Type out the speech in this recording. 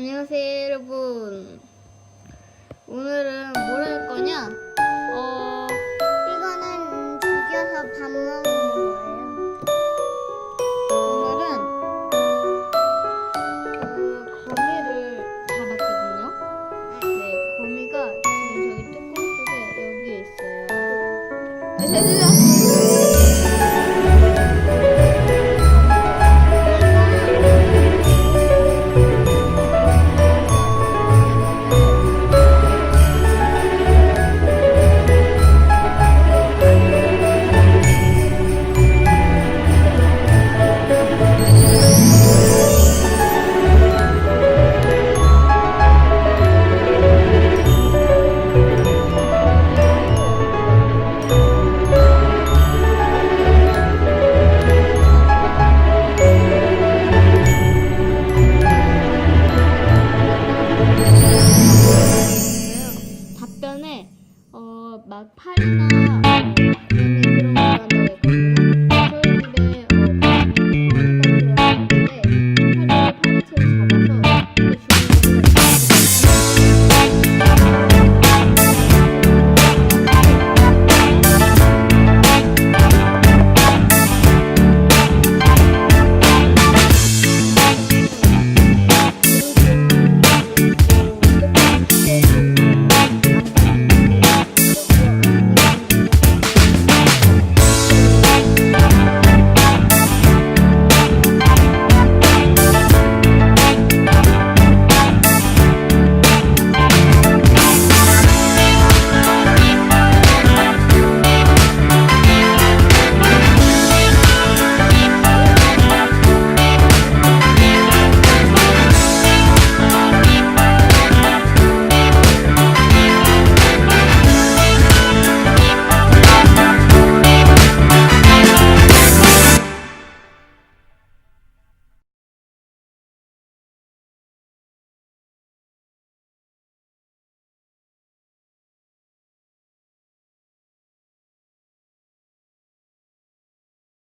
안녕하세요 여러분. 오늘은 뭘 할 거냐? 어 이거는 죽여서 밥 먹는 거예요. 오늘은 그 거미를 잡았거든요. 네 거미가 지금 저기 뚜껑 쪽에 여기 있어요. 아, 막 팔다.